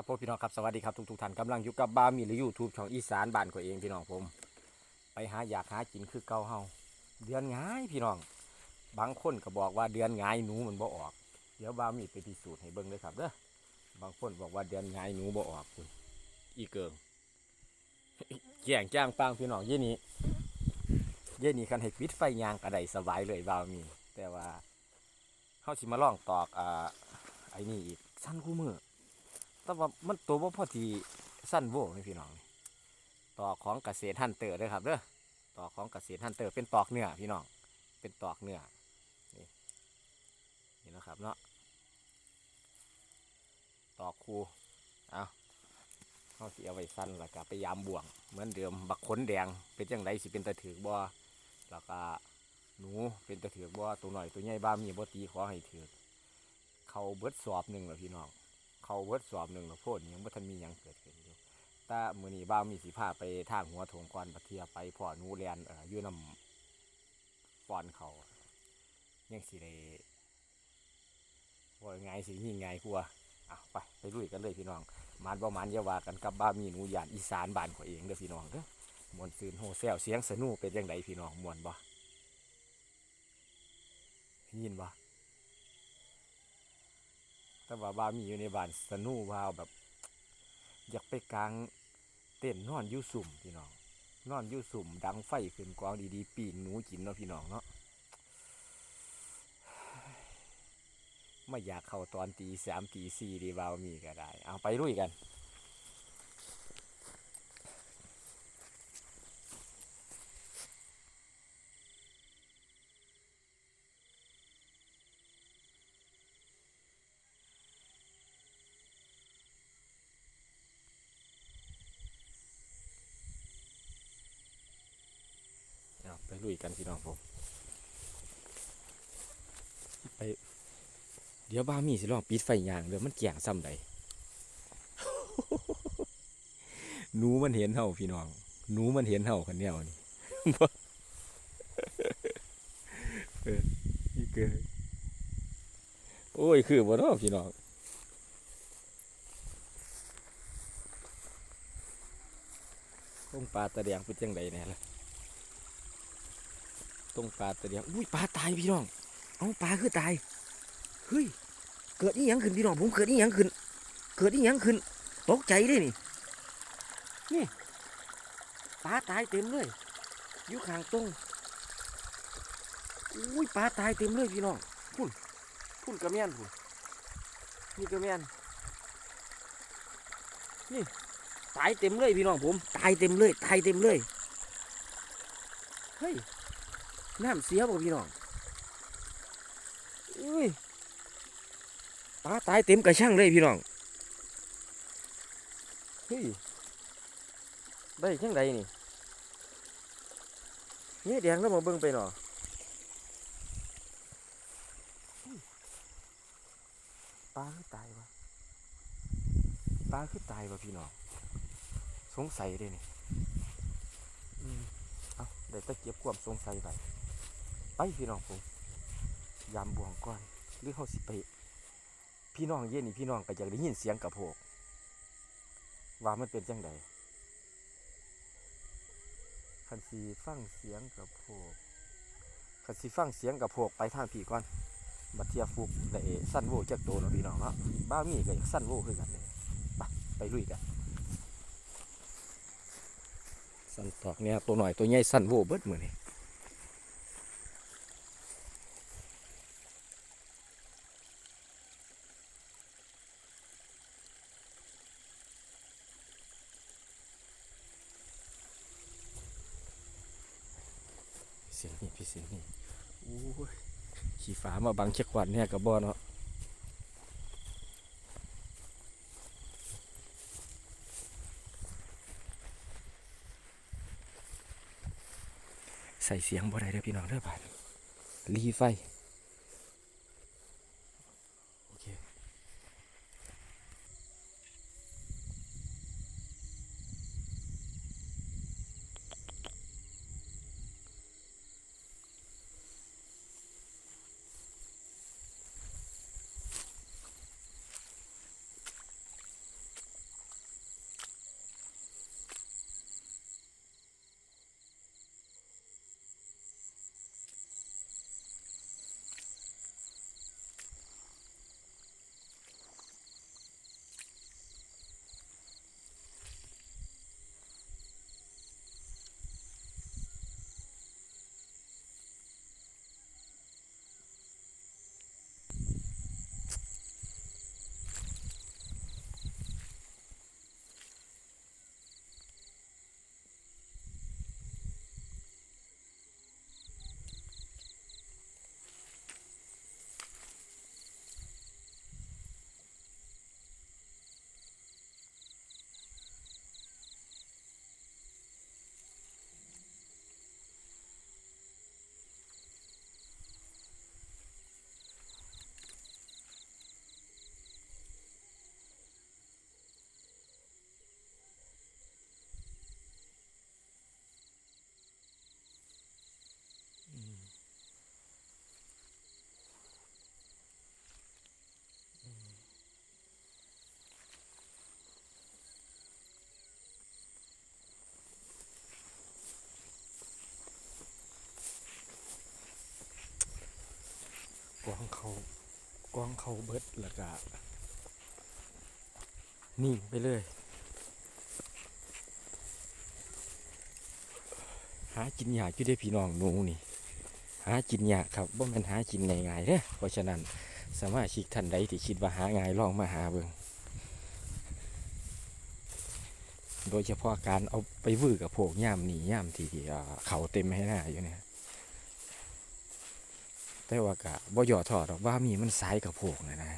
ครับพ่อพี่น้องครับสวัสดีครับทุกทุกท่านกำลังอยู่กับบามีหรือยูทูบช่องอีสานบ้านก็เองพี่น้องผม ไปหาอยากหากินคือเกาเฮาเดือนง่ายพี่น้อง บางคนก็บอกว่าเดือนง่ายหนูมันบ่ออก เดี๋ยวบามีไปพิสูจน์ให้เบิ่งเลยครับเด้อบางคนบอกว่าเดือนง่ายหนูบ่ออกคุณอีเกิงแก่งจ้างปางพี่น้องเยี่นี้เยี่นี้คันให้ปิดไฟยางกระไดสบายเลยบามี แต่ว่าเฮาสิมาลองตอกอ่าไอ้นี่อีกสั้นคู่มือ แต่ว่ามันตัวบ่าพอทีสั้นโว้นี่พี่น้องตอกของเกษตรฮันเตอร์เด้อครับเด้อตอกของเกษตรฮันเตอร์เป็นตอกเนื้อพี่น้องเป็นตอกเนื้อนี่นี่นะครับเนาะตอกคูเอาเขาสิเอาไว้สั้นแล้วก็ไปยามบ่วง เหมือนเดิมบักขนแดงเป็นจังไดสิเป็นตะถือบ่แล้วก็หนูเป็นตะถือบ่ตัวหน่อยตัวใหญ่บ้ามีบ่ตีขอให้ถือเขาเบิดสอบหนึ่งแล้วพี่น้อง เขาเวิร์ดสอบหนึ่งแล้วโพดยังบ่ทันมียังเกิดขึ้นอยู่ต่มื้อนี้บ้าวมีสิพาไปทางหัวโถงก่อนบัเทียไปพ่อนูแลนเอ่ออยู่น้ำฟอนเขายังสิได้ว่าไงายสิยิ่งไงกลัวอะไปไปลุยกันเลยพี่น้องมานบ่มานอยาวากันกับบ้ามีหนูยานอีสานบ้านเขาเองเด้อพี่น้องเด้อมวนซืนโฮแซวเสียงสนุเป็นจังไดพี่น้องมวนบ่ยินบ่ แต่ว่าบามีอยู่ในบ้านสนุวาวแบบ อยากไปกลางเต้นนอนอยู่สุ่มพี่น้อง นอนอยู่สุ่ม ดังไฟขึ้นกวางดีๆปีงหนูกินเนาะพี่น้องเนาะไม่อยากเข้าตอนตีสามตีสี่ดีบาวมีก็ได้ เอาไปลุยกัน ลุยกันพี่น้องผมไปเดี๋ยวบ้ามีสิลองปิดไฟยางเดี๋ยวมันแก่งซ้ำใดหนูมันเห็นเฮาพี่น้องหนูมันเห็นเฮาคันแนวนี่เออนี่เกิดโอ้ยคือบ่เนาะพี่น้องต้งปลาตะแดงเป็นจังไดแน่ล่ะ งปลาตัวเดียวอุ้ยปลาตายพี่น้อง เอาปลาคือตายเฮ้ยเกิดนี่ยังขึ้นพี่น้องผมเกิดนี่ยังขึ้น เกิดนี่ยังขึ้นตกใจเลยนี่นี่ปลาตายเต็มเลยอยู่ข้างตรงอุ้ยปลาตายเต็มเลยพี่น้องพุ่นพุ่นกระเมียนพุ่นนี่กระเมียนนี่ตายเต็มเลยพี่น้องผม ตายเต็มเลย ตายเต็มเลย เฮ้ย น้ำเสียบ่พี่น้องอุ้ยปลาตายเต็มกระช่างเลยพี่น้องเฮ้ยได้จังไดนี่นี่แดงแล้วมาเบิ่งไปหนอปลาคือตายวะปลาคือตายวะพี่น้องสงสัยเลยนี่อืมเอาได้ตะเก็บความสงสัยไป ไปพี่น้องผมยามบ่วงก่อนหรือเขาสิไปพี่น้องเย็นนี่พี่น้องก็อยากได้ยินเสียงกระโพกว่ามันเป็นจังใดคันสีฟังเสียงกระโพกคันสีฟังเสียงกระโพกไปทางพี่ก่อนบัดเทียฟุกได้สั้นโวจากโตนะพี่น้องเนาะบ้ามีก็อยากสั้นโวคือกันเลยไปไปลุยกันสั้นตอกเนี่ยตัวหน่อยตัวใหญ่สั้นโวเบิดมือนี่ เสียงนี่พี่เสียงนี่โอ้ยขี่ฟ้า มาบังเช็ควันเนี่ยกับบอเนาะใส่เสียงบ่ได้เด้อพี่น้องเด้อบานรีไฟ โอเค กองเขากองเขาเบิดแล้วก็นิ่งไปเลย หากินยากอยู่ได้พี่น้องหนูนี่ หากินยากครับบ่แม่นหากินง่ายๆเด้อเพราะฉะนั้นสามารถชิกท่านใดที่คิดว่าหาง่ายลองมาหาเบิ่งโดยเฉพาะการเอาไปวื้อกับพวกย่ามนี่ย่ามที่เขาเต็มให้หน้าอยู่เนี่ย แต่ว่ากะบ่ย่อถอดหรอกว่ามีมันสายกับพวกนะนะ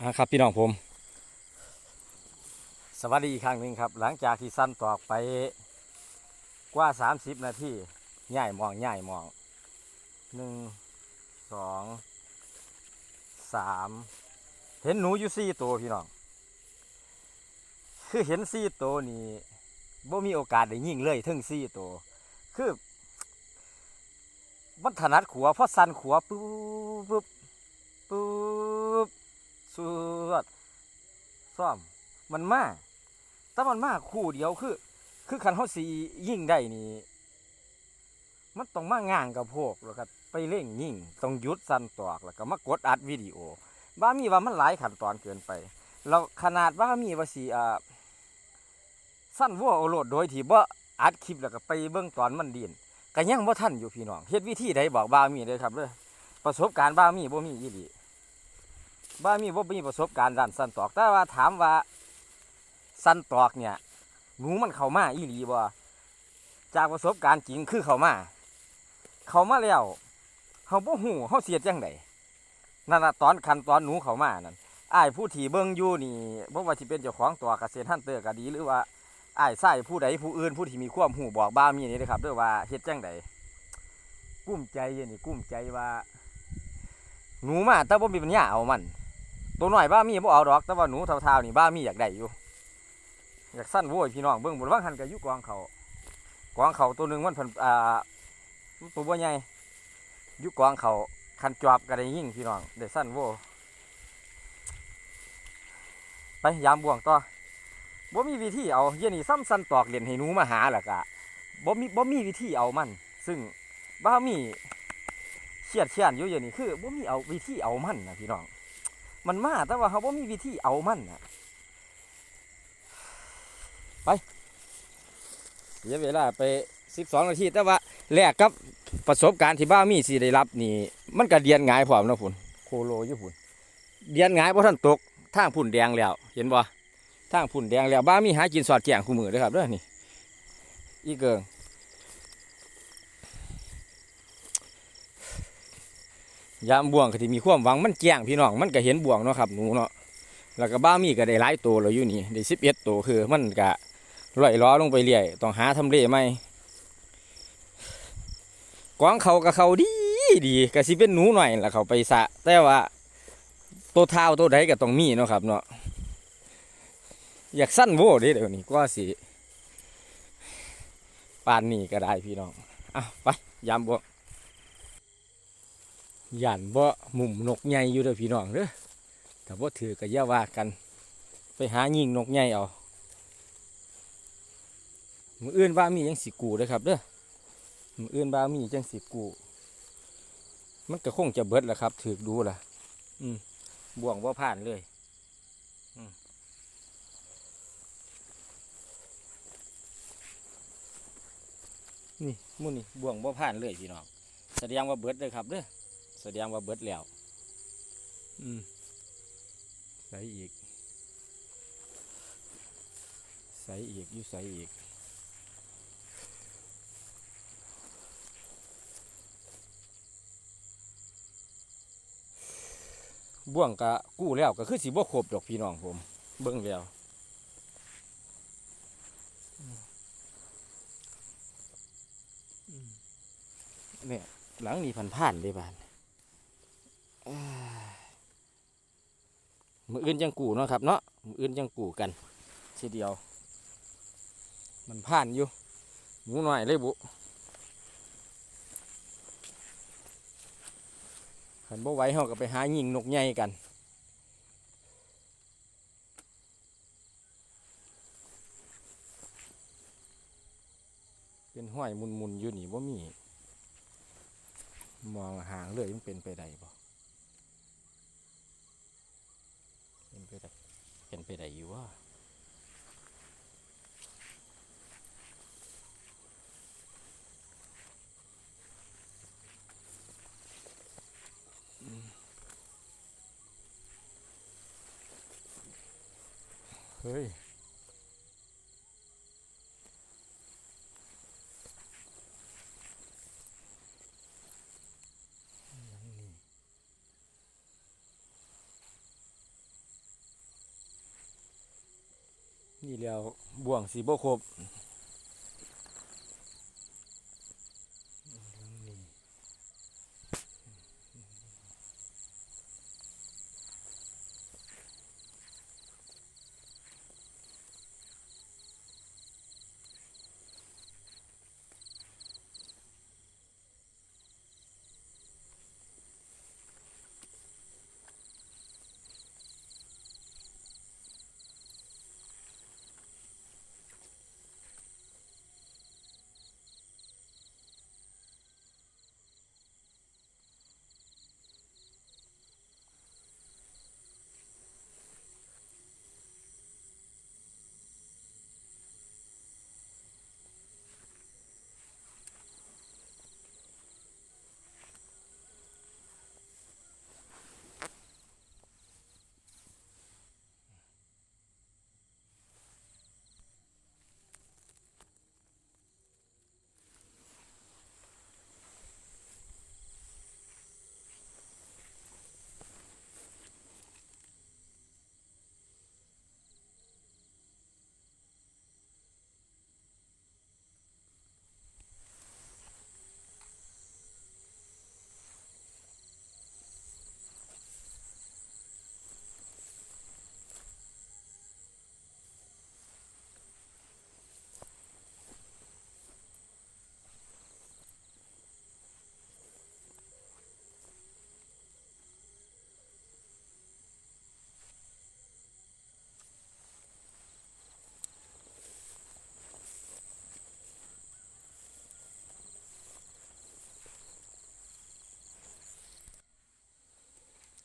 อ่าครับพี่น้องผม สวัสดีอีกครั้งหนึ่งครับ หลังจากที่สั้นตอกไปกว่า30นาทีย่ายมองย่ายมองหนึ่งสองสามเห็นหนูอยู่สี่ตัวพี่น้อง คือเห็นสี่ตัวนี่บ่มีโอกาสได้ยิงเลยถึงสี่ตัวคือวัฒนัดขัวเพราะสันขัวปุ๊บปุ๊บ สวดซ่อมมันมาแต่มันมาคู่เดียวคือ คือคันเขาสียิ่งได้นี่มันต้องมาง่างกับพวกแล้วก็ไปเร่งยิ่งต้องหยุดสั่นตอกแล้วก็มากดอัดวิดีโอบ้ามีว่ามันหลายขั้นตอนเกินไปแล้วขนาดว่ามีว่าสีอ่าสั้นวัวโอโลดโดยที่บ่อัดคลิปแล้วก็ไปเบื้องตอนมันดินก็ยังบ่ทันอยู่พี่น้องเฮ็ดวิธีใดบอกบ้ามีเด้อครับเด้อประสบการณ์บ้ามีบ่มีอีหลี บ้ามีบ่มีประสบการณ์ด้านสันตอก แต่ว่าถามว่าสันตอกเนี่ยหนูมันเข้ามาอีหลีบ่จากประสบการณ์จริงคือเข้ามาเข้ามาแล้วเฮาบ่ฮู้เฮาเสียจังไดนั่นน่ะตอนขั้นตอนหนูเข้ามานั่นอ้ายผู้ที่เบิ่งอยู่นี่บ่ว่าสิเป็นเจ้าของตัวเกษตรฮันเตอร์ก็ดีหรือว่าอ้ายใส่ผู้ใดผู้อื่นผู้ที่มีความหูบอกบ้ามีนี่นะครับเด้วยว่าเฮ็ดจังใดกุ้มใจเย็นนี่กุ้มใจว่าหนูมาแต่บ่มีปัญญาเอามัน ตัวหน้อยบ้ามีบ่เอาดอกแต่ว่าหนูเท่าๆนี่บ้ามีอยากได้อยู่ อยากสั้นโว้ยพี่น้องเบิ่งบนว่างหันกับยุกองเขากองเขาตัวหนึ่งมันเพิ่นอ่าตัวบ่ใหญ่ยุกองเขาคันจอบก็ได้ยิ่งพี่น้องได้สั้นโว้ไปยามบ่วงต่อบ่มีวิธีเอาเหี้ยนี่ซ้ำซันตอกเล่นให้หนูมาหาล่ะกะบ่มีบ่มีวิธีเอามัน ซึ่งบ้ามีเครียดเชียนอยู่อย่างนี้คือบ่มีเอาวิธีเอามันนะพี่น้อง มันมาแต่ว่าเขาบ่มีวิธีเอามันนะไปเสียเวลาไป12นาทีแต่ว่าแลกกับประสบการณ์ที่บ้ามีสิได้รับนี่ มันก็เดียนงายพร้อมนะพุ่นโคโลอยู่พุ่นเดียนงายบ่ทันตกทางพุ่นแดงแล้ว เห็นบ่ทางผุ่นแดงแล้วบ้ามีหากินสอดแจงคู่มือเด้วยครับเด้อนี่อีเกิง ยามบ่วงก็ที่มีความหวังมันแจ้งพี่น้องมันก็เห็นบ่วงเนาะครับหนูเนาะแล้วก็บ้ามีก็ได้หลายตัวแล้วอยู่นี่ได้สิบเอ็ดตัวคือมันก็ลอยล้อลงไปเรื่อยต้องหาทำเลใหม่กวางเขากับเขาดีดีก็สิเป็นหนูหน่อยละเขาไปสะ แต่ว่าตัวเท้าตัวใดก็ต้องมีเนาะครับเนาะอยากสั้นโว้เด้เดี๋ยวนี้ก็สิปานนี้ก็ได้พี่น้องอะไปยามบ่ หย่านบ่มุมนกใหญ่อยู่เด้อพี่น้องเด้อแต่บ่ถือก็อย่าว่ากัน ไปหายิงนกใหญ่เอามืออื่นว่ามียังสิกูเด้อครับเด้อมืออื่นว่ามีจังสิกู มันก็คงจะเบิดแหละครับ ถือดูล่ะ อืมบ่วงว่าผ่านเลยนี่มุ่นี่บ่วงบ่าผ่านเลยพี่น้องแสดงว่าเบิดเลยครับเด้อ แสดงว่าเบิดแล้ว อืมใส่อีก ใส่อีกอยู่ใส่อีกบ่วงกะกู้แล้วก็คือสิบ่ครบดอกพี่น้องผม เบิ่งแล้วเนี่ยหลังนี้พันผ่านเลยบานอ้าย มืออื่นจังกูเนาะครับเนาะมืออื่นจังกูกันทีเดียว มันผ่านอยู่หมูหน่อยเลยบุขันบ่ไหวเขาก็ไปหายิงนกใหญ่กันเป็นห้อยมุนๆอยู่นี่ว่ามี มองห่างเลยมันเป็นไปได้บ่เป็น ไปได้เป็นไปได้อยู่ว่าเฮ้ย นี่แล้วบ่วงสีโบครบ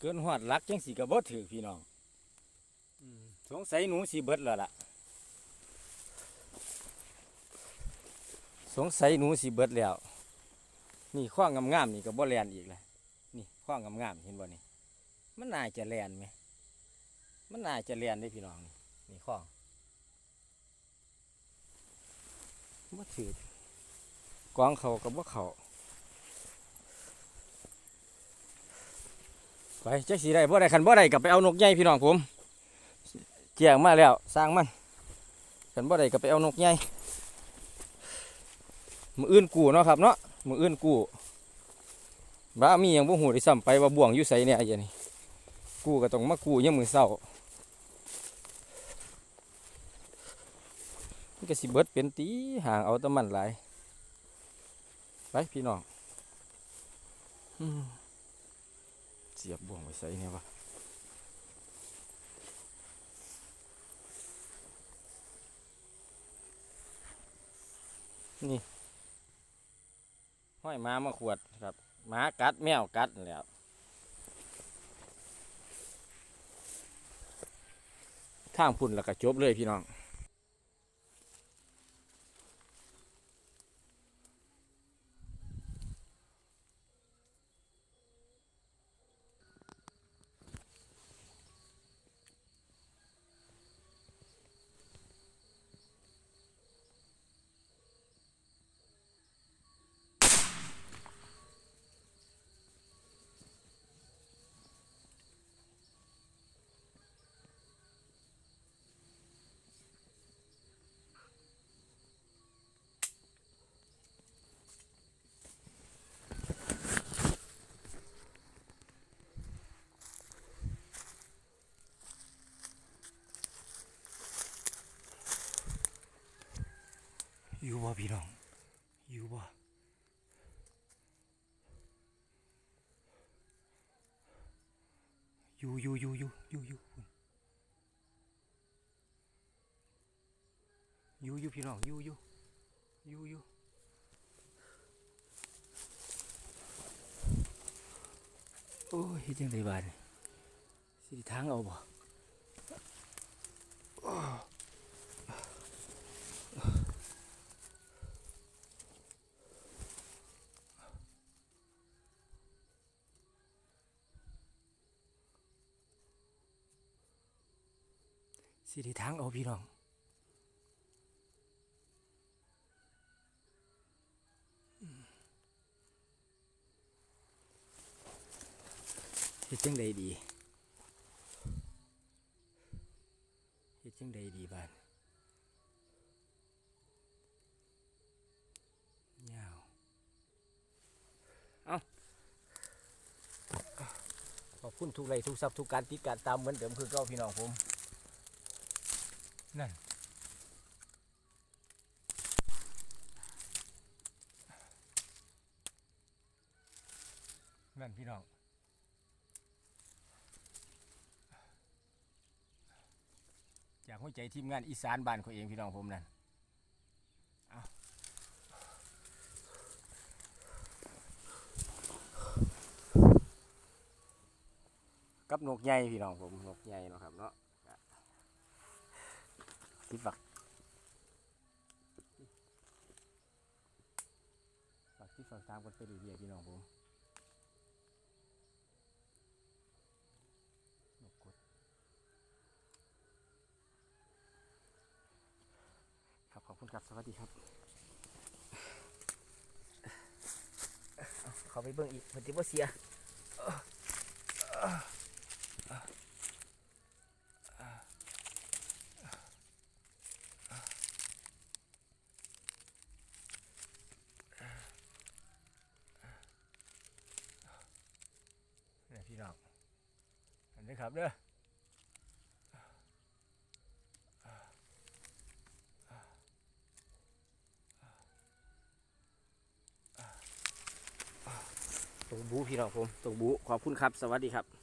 เกินหอดลักจังสีกระบ่ถือพี่น้องสงสัยหนูสีเบิดแล้วล่ะ สงสัยหนูสีเบิดแล้ว นี่ข้องงามๆนี่ก็บ่แลนอีกเลยนี่ข้องงามๆเห็นบ่นี่มันน่าจะแลนไหมมันน่าจะแลนได้พี่น้องนี่นี่ข้องบ่ถือกวางเขากับบ่เขา ไปจักสีได้บ่ได้คันบ่ได้กับไปเอานกใหญ่พี่น้องผมเจียงมาแล้วสร้างมันคันบ่ได้กับไปเอานกใหญ่มืออื่นกู้เนาะครับเนาะมืออื่นกู้บ้ามีหยังบ่หูได้ซ้ำไปว่าบ่วงอยู่ไสเนี่ยไอ้เหี้ยนี่กู้ก็ต้องมากู้ยามมื้อเช้ามันก็สิเบิดเป็นตีห่างเอาตะมันหลายไปพี่น้อง อืม เสียบบ่วงไว้ไสเนี่ยวะนี่ห้อยหม้ามาขวดครับหมากัดแมวกัดแล้วข้างพุ่นแล้วก็จบเลยพี่น้อง บ่พี่น้อง อยู่บ่อยู่อยู่อยู่อยู่อยู่อยู่อยู่อยู่พี่น้องอยู่อยู่อยู่อยู่โอ้ยเฮ็ดจังไดบาดนี่สิทางเอาบ่ สิได้ทางเอาพี่น้องเฮ็ดจังใดดีเฮ็ดจังใดดีบ้านยาวเอาขอบคุณทุกไลทุกซับทุกการติดการตามเหมือนเดิมคือเก่าพี่น้องผม นั่น นั่นพี่น้อง จากหัวใจทีมงานอีสานบ้านเขาเองพี่น้องผมนั่น เอากับนกใหญ่พี่น้องผมนกใหญ่เนาะครับเนาะ สิบบักฝากที่ฝากตามกันไปเรื่อยๆพี่น้องผมนกกดครับขอบคุณครับสวัสดีครับเอาเขาไปเบิ่งอีกเหมันจะว่าเสียเนี่ยพี่น้องเห็นไหมครับเด้อตรง บูพี่น้องผมตรงบูขอบคุณครับ สวัสดีครับ